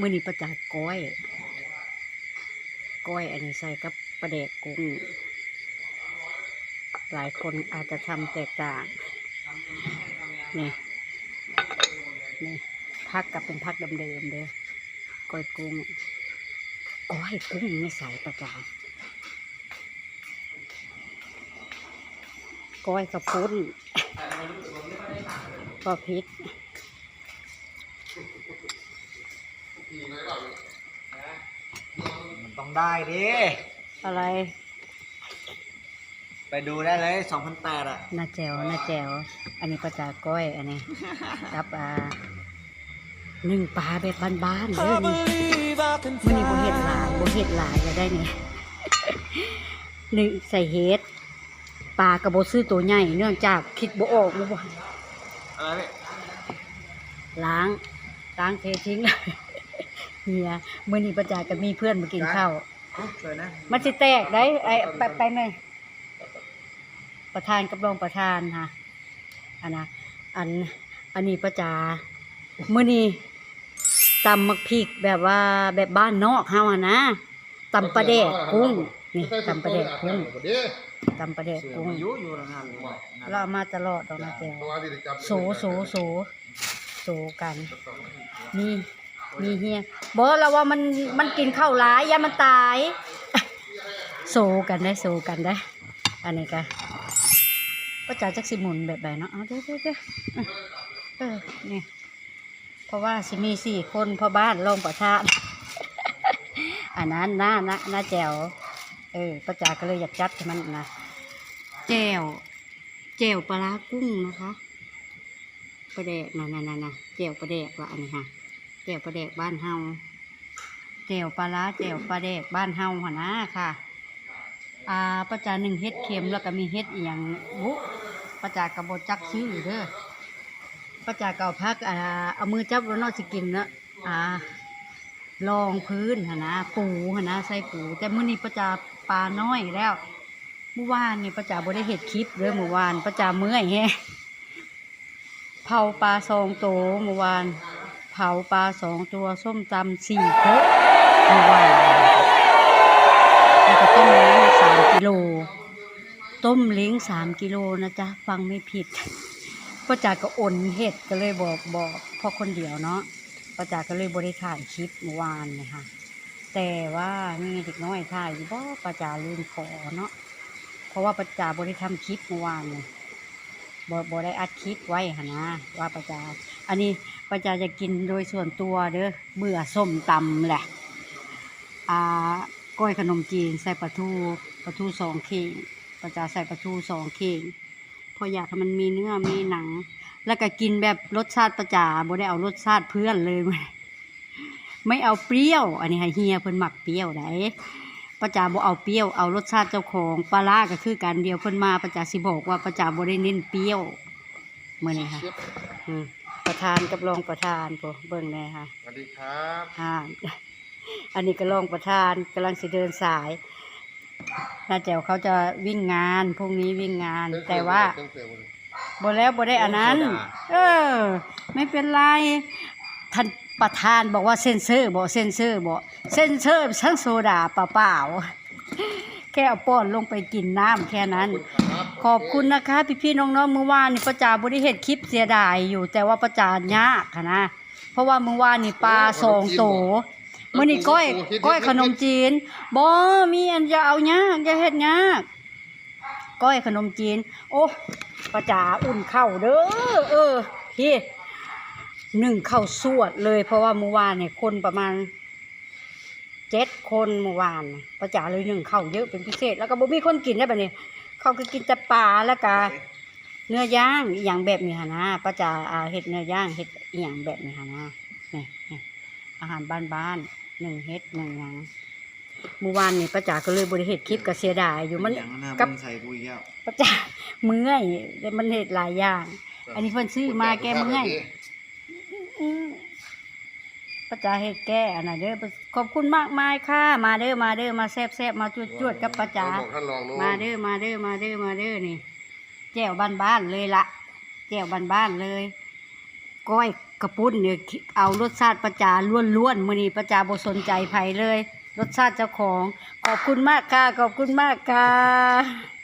มื้อนี้ประจากก้อย ก้อยอันนี้ใส่กับปลาแดกกุ้ง หลายคนอาจจะทำแตกต่าง นี่นี่พักกับเป็นพักเดิมๆเด้อก้อยกุ้ง ก้อยกุ้งไม่ใส่ประจาก้อยกระพุ้นก็พริก มันต้องได้ดิ อะไรไปดูได้เลย2008อะ หน้าแจวหน้าแจวอันนี้ประจากก้อย อันนี้กับอ่าหนึ่งปลาแบบบ้านๆเลยนี่มันนี่โบเห็ดหลายโบเห็ดหลายจะได้นี่หนึ่งใส่เห็ดปลากระโบซื้อตัวใหญ่เนื่องจากคิดโบออกบ่อะไรพี่ล้างล้างเททิ้งเฮียเมื่อนี้ประจากก็มีเพื่อนมากินข้าวสวยนะมันสิแตกได้ไอ้ไปไปไหมประธานกับรองประธานค่ะอันนะอันอันนี้ประจามื้อนี้ตำมักพริกแบบว่าแบบบ้านนอกเฮาอะนะตำปลาแดกกุ้งนี่ตำปลาแดกกุ้งตำปลาแดกเสือกุ้งมายุอยู่โรงงานเลยเราเอามาตลอดดอกนะแจวโสโสโสโสกันมี มีเฮียบอกเราว่ามันมันกินข้าวหลายยามันตายโซกันได้โซกันได้ อันนี้ก็ก็จ่าจักสิหมุนแบบไหนเนาะเอาเด้อเด้อเด้ออเออนี่เพราะว่าสิมีสี่คนพ่อบ้านรองประธานอันนั้นหน้าหน้าหน้าแจวเออป้าจ๋าก็เลยอยากจัดให้มันนะแจวแจวปลากุ้งนะคะปลาแดกน่ะน่ะน่ะนะแจวปลาแดกละอันนี้ค่ะ จวปลาแดกบ้านเฮาแจวปลาร้าแจวปลาแดกบ้านเฮาหนนะค่ะอ่าประจาหนึ่งเฮ็ดเค็มแล้วก็มีเฮ็ดอีหยังบุประจากระบจักซื้อเด้อประจากเก่าพักอ่าเอามือจับแล้วนอกสิกินเนาะอ่ารองพื้นหนนะปูหนนะใส่ปู แต่มื้อนี้ประจาปลาน้อยแล้วเมื่อวานนี่ประจาบ่ได้เฮ็ดคลิปเด้อเมื่อวานประจาเมื่อยแฮะเผาปลาสองโตวเมื่อวาน ผาปลาสองตัวส้มตำสี่ครกเมื่อวานแล้วก็ต้มเล้งสามกิโล ต้มเล้งสามกิโลนะจ๊ะ ฟังไม่ผิดป้าจากก็อ่นเห็ดก็เลยบอกบอกพ่อคนเดียวเนาะป้าจากก็เลยบริถ่ายคลิปเมื่อวานเลยค่ะ แต่ว่ามีเด็กน้อยถ่ายอยู่บ่ป้าจาลืมขอเนาะเพราะว่าป้าจาบริทำคลิปเมื่อวานเลยบ่บ่ได้อัดคลิปไว้หนนะว่าป้าจาอันนี้ ป้าจาจะกินโดยส่วนตัวเด้อเบื่อส้มตำแหละอ่าก้อยขนมจีนใส่ปลาทูปลาทูสองเข่งประจาใส่ปลาทูสองเข่งเพออยากให้มันมีเนื้อมีหนัง แล้วก็กินแบบรสชาติประจาบ่ได้เอารสชาติเพื่อนเลยไม่เอาเปรี้ยว อันนี้ให้เฮียเพิ่นหมักเปรี้ยวได้ประจาบ่เอาเปรี้ยวเอารสชาติเจ้าของปลาร้าก็คือกันเดียวเพิ่นมาประจาสิบอกว่าประจาบ่ได้เน้นเปรี้ยวมื้อนี้ค่ะอืม ประธานกับรองประธานพอเบิ่งแน่ค่ะสวัสดีครับอ่าอันนี้ก็รองประธานกำลังสิเดินสายน้าแจ๋วเขาจะวิ่งงานพรุ่งนี้วิ่งงาน แต่ว่าบ่แล้วบ่ได้อันนั้นเออ ไม่เป็นไรท่านประธานบอกว่าเซ็นเซอร์บอกเซ็นเซอร์บอกเซ็นเซอร์ทั้งโซดาเปล่าๆแค่เอาป้อนลงไปกินน้ำแค่นั้น ขอบคุณ ขอบคุณนะคะ พี่ๆน้องๆเมื่อวานนี่ประจาบริเหตุคลิปเสียดายอยู่ แต่ว่าประจายากค่ะนะ เพราะว่าเมื่อวานนี่ปลาสองโตมื่อนี่ก้อยก้อยขนมจีนบ่มีอันจะเอายากจะเฮ็ดยากก้อยขนมจีน โอ้ประจาอุ่นข้าวเด้อเออพี่หนึ่งข้าวสวดเลย เพราะว่าเมื่อวานเนี่ยคนประมาณเจ็ดคนเมื่อวานประจาเลยหนึ่งข้าวเยอะเป็นพิเศษ แล้วก็บ่มีคนกินได้แบบนี้ เขาคือกินแต่ปลาแล้วก็เนื้อย่างอหย่างแบบนี้ค่ะนะป้าจ๋าอาเห็ดเนื้อย่างเห็ดอหย่างแบบนี้ค่ะนะนี่นี่อาหารบ้านๆหนึ่งเห็ดหนึ่งหยังเมื่อวานนี่ป้าจ๋าก็เลยบริเหตุคลิปก็เสียดายอยู่มัน อย่างนั้นนะกับ มึงใส่กูอีกแล้วป้าจ๋าเมื่อยแต่มันเห็ดหลายอย่าง อันนี้เพิ่นซื้อมาแก้เมื่อย อืม ป้าจ๋าเฮ็ดแก้อันน่ะเด้อขอบคุณมากมายค่ะ มาเด้อมาเด้อมาแซ่บแซบๆมาจวดจวดๆกับป้าจ๋าบอกท่านรองนู้นมาเด้อมาเด้อมาเด้อมาเด้อนี่แจ่วบ้านบ้านๆเลยละแจ่วบ้านบ้านๆเลยก้อยกระปุ้นเนี่ยเอารสชาติประจาล้วนๆมื้อนี้ประจาบ่สนใจไผเลย รสชาติเจ้าของ ขอบคุณมากค่ะ ขอบคุณมากค่ะ